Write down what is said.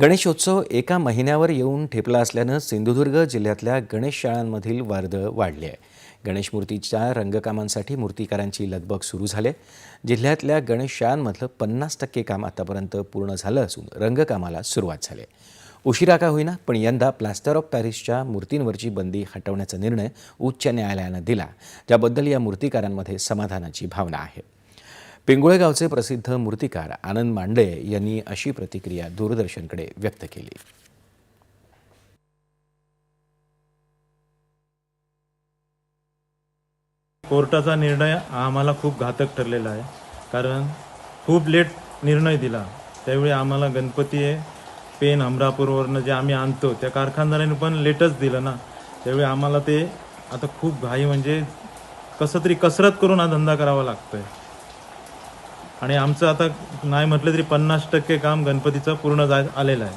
गणेशोत्सव एका महिन्यावर येऊन ठेपला असल्यानं सिंधुदुर्ग जिल्ह्यातल्या गणेश शाळांमधील वर्दळ वाढली आहे. गणेश मूर्तीच्या रंगकामांसाठी मूर्तिकारांची लगबग सुरू झाली आहे. जिल्ह्यातल्या गणेश शाळांमधलं पन्नास टक्के काम आतापर्यंत पूर्ण झालं असून रंगकामाला सुरुवात झाली उशिरा का होईना पण यंदा प्लास्टर ऑफ पॅरिसच्या मूर्तींवरची बंदी हटवण्याचा निर्णय उच्च न्यायालयानं दिला. ज्याबद्दल या मूर्तिकारांमध्ये समाधानाची भावना आहे. पिंगुळेगावचे प्रसिद्ध मूर्तिकार आनंद मांडे यांनी अशी प्रतिक्रिया दूरदर्शनकडे व्यक्त केली. कोर्टाचा निर्णय आम्हाला खूप घातक ठरलेला आहे. कारण खूप लेट निर्णय दिला. त्यावेळी आम्हाला गणपती पेन अमरापूरवरनं जे आम्ही आणतो त्या कारखानदाराने पण लेटच दिलं ना. त्यावेळी आम्हाला ते आता खूप घाई म्हणजे कसं तरी कसरत करून हा धंदा करावा लागतोय. आणि आमचं आता नाही म्हटलं तरी पन्नास टक्के काम गणपतीचं पूर्ण जा आलेलं आहे.